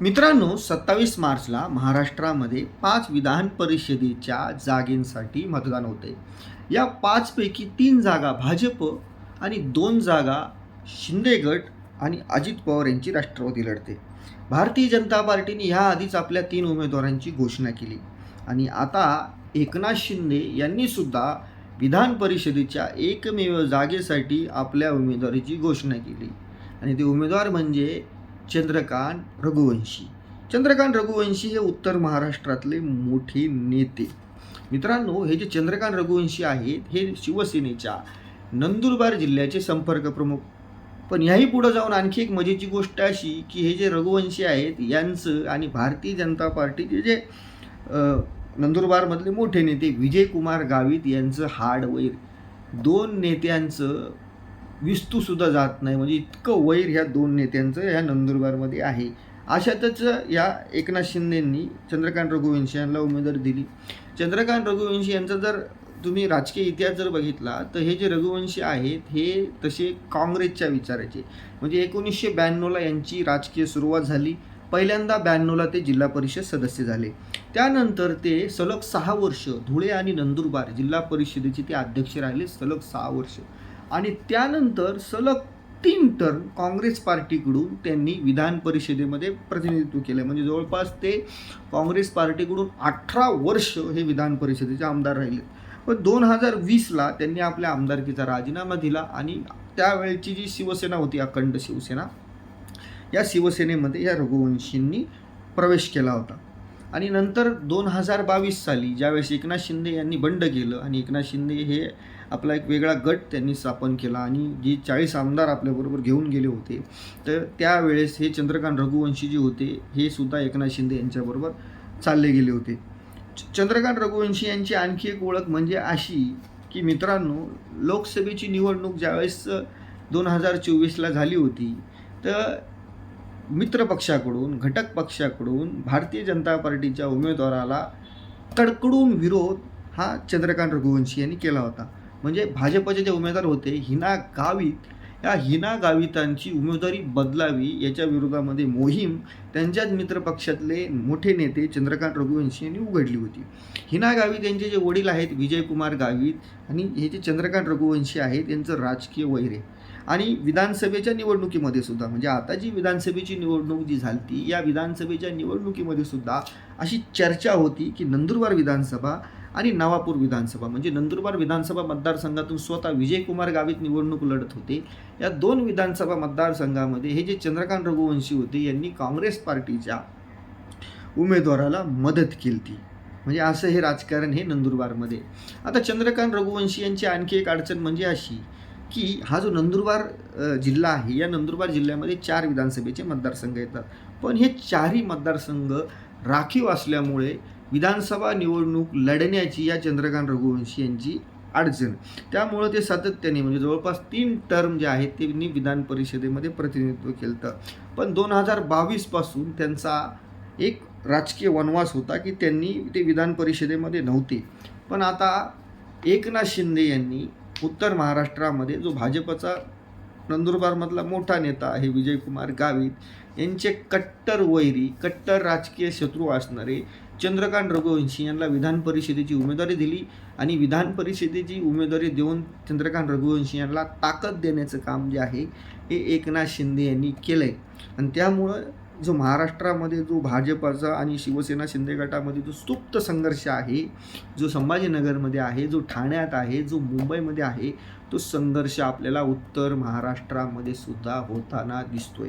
मित्रांनो सत्तावीस मार्चला महाराष्ट्रामध्ये पाच विधान परिषदेच्या जागेंसाठी मतदान होते या पाचपैकी तीन जागा भाजप आणि दोन जागा शिंदे गट आणि अजित पवार यांची राष्ट्रवादी लढते. भारतीय जनता पार्टीने ह्या आधीच आपल्या तीन उमेदवारांची घोषणा केली. आणि आता एकनाथ शिंदे यांनीसुद्धा विधान परिषदेच्या एकमेव जागेसाठी आपल्या उमेदवारीची घोषणा केली. आणि ते उमेदवार म्हणजे चंद्रकांत रघुवंशी. चंद्रकांत रघुवंशी हे उत्तर महाराष्ट्रातले मोठे नेते. मित्रांनो हे जे चंद्रकांत रघुवंशी आहेत हे शिवसेनेच्या नंदुरबार जिल्ह्याचे संपर्क प्रमुख. पण याही पुढं जाऊन आणखी एक मजेची गोष्ट अशी की हे जे रघुवंशी आहेत यांचं आणि भारतीय जनता पार्टीचे जे नंदुरबारमधले मोठे नेते विजयकुमार गावित यांचं हार्डवेअर दोन नेत्यांचं विस्तूसुद्धा जात नाही. म्हणजे इतकं वैर ह्या दोन नेत्यांचं ह्या नंदुरबारमध्ये आहे. अशातच या एकनाथ शिंदेंनी चंद्रकांत रघुवंशी यांना उमेदवारी दिली. चंद्रकांत रघुवंशी यांचा जर तुम्ही राजकीय इतिहास जर बघितला तर हे जे रघुवंशी आहेत हे तसे काँग्रेसच्या विचाराचे. म्हणजे एकोणीसशे ब्याण्णवला यांची राजकीय सुरुवात झाली. पहिल्यांदा ब्याण्णवला ते जिल्हा परिषद सदस्य झाले. त्यानंतर ते सलग सहा वर्ष धुळे आणि नंदुरबार जिल्हा परिषदेचे ते अध्यक्ष राहिले सलग सहा वर्ष. आणि त्यानंतर सलग तीन टर्म काँग्रेस पार्टीकडून त्यांनी विधान परिषदेमध्ये प्रतिनिधित्व केलं. म्हणजे जवळपास ते काँग्रेस पार्टीकडून अठरा वर्ष हे विधान परिषदेचे आमदार राहिले. पण दोन हजार वीसला त्यांनी आपल्या आमदारकीचा राजीनामा दिला आणि त्यावेळची जी शिवसेना होती अखंड शिवसेना या शिवसेनेमध्ये या रघुवंशींनी प्रवेश केला होता. आणि नंतर दोन हजार बावीस साली ज्यावेळेस एकनाथ शिंदे यांनी बंड केलं आणि एकनाथ शिंदे हे आपला एक वेगळा गट त्यांनी स्थापन केला आणि जे चाळीस आमदार आपल्याबरोबर घेऊन गेले होते तर त्यावेळेस हे चंद्रकांत रघुवंशी जे होते हे सुद्धा एकनाथ शिंदे यांच्याबरोबर चालले गेले होते. च- चंद्रकांत रघुवंशी यांची आणखी एक ओळख म्हणजे अशी की मित्रांनो लोकसभेची निवडणूक ज्यावेळेस दोन हजार चोवीसला झाली होती तर मित्रपक्षाकडून घटक पक्षाकडून भारतीय जनता पार्टीच्या उमेदवाराला कडकडून विरोध हा चंद्रकांत रघुवंशी यांनी केला होता. म्हणजे भाजपचे जे उमेदवार होते हिना गावित या हिना गावितांची उमेदवारी बदलावी याच्या विरोधामध्ये मोहीम त्यांच्याच मित्रपक्षातले मोठे नेते चंद्रकांत रघुवंशी यांनी उघडली होती. हिना गावित यांचे जे वडील आहेत विजयकुमार गावित आणि हे जे चंद्रकांत रघुवंशी आहेत यांचं राजकीय वैर आहे. आणि विधानसभेच्या निवडणुकीमध्ये सुद्धा म्हणजे आता जी विधानसभेची निवडणूक जी झाली या विधानसभेच्या निवडणुकीमध्ये सुद्धा अशी चर्चा होती की नंदुरबार विधानसभा आणि नवापूर विधानसभा म्हणजे नंदुरबार विधानसभा मतदारसंघातून स्वतः विजयकुमार गावित निवडणूक लढत होते. या दोन विधानसभा मतदारसंघामध्ये हे जे चंद्रकांत रघुवंशी होते यांनी काँग्रेस पार्टीच्या उमेदवाराला मदत केली ती म्हणजे असं हे राजकारण हे नंदुरबारमध्ये. आता चंद्रकांत रघुवंशी यांची आणखी एक अडचण म्हणजे अशी की हा जो नंदुरबार जिल्हा आहे या नंदुरबार जिल्ह्यामध्ये चार विधानसभेचे मतदारसंघ येतात. पण हे चारही मतदारसंघ राखीव असल्यामुळे विधानसभा निवडणूक लढण्याची या चंद्रकांत रघुवंशी यांची अडचण. त्यामुळं ते सातत्याने म्हणजे जवळपास तीन टर्म जे आहेत ते त्यांनी विधान परिषदेमध्ये प्रतिनिधित्व केलं होतं पण दोन हजार बावीसपासून त्यांचा एक राजकीय वनवास होता की त्यांनी ते विधान परिषदेमध्ये नव्हते. पण आता एकनाथ शिंदे यांनी उत्तर महाराष्ट्रामध्ये जो भाजपचा नंदुरबारमधला मोठा नेता आहे विजयकुमार गावित यांचे कट्टर वैरी कट्टर राजकीय शत्रू असणारे चंद्रकांत रघुवंशी यांना विधान परिषदेची उमेदवारी दिली आणि विधान परिषदेची उमेदवारी देऊन चंद्रकांत रघुवंशी यांना ताकद देण्याचं काम जे आहे हे एकनाथ शिंदे यांनी केलं आहे आणि त्यामुळं जो महाराष्ट्रामध्ये जो भाजपाचा आणि शिवसेना शिंदे गटामध्ये जो सुप्त संघर्ष आहे जो संभाजीनगरमध्ये आहे जो ठाण्यात आहे जो मुंबईमध्ये आहे तो संघर्ष आपल्याला उत्तर महाराष्ट्रामध्ये सुद्धा होताना दिसतोय.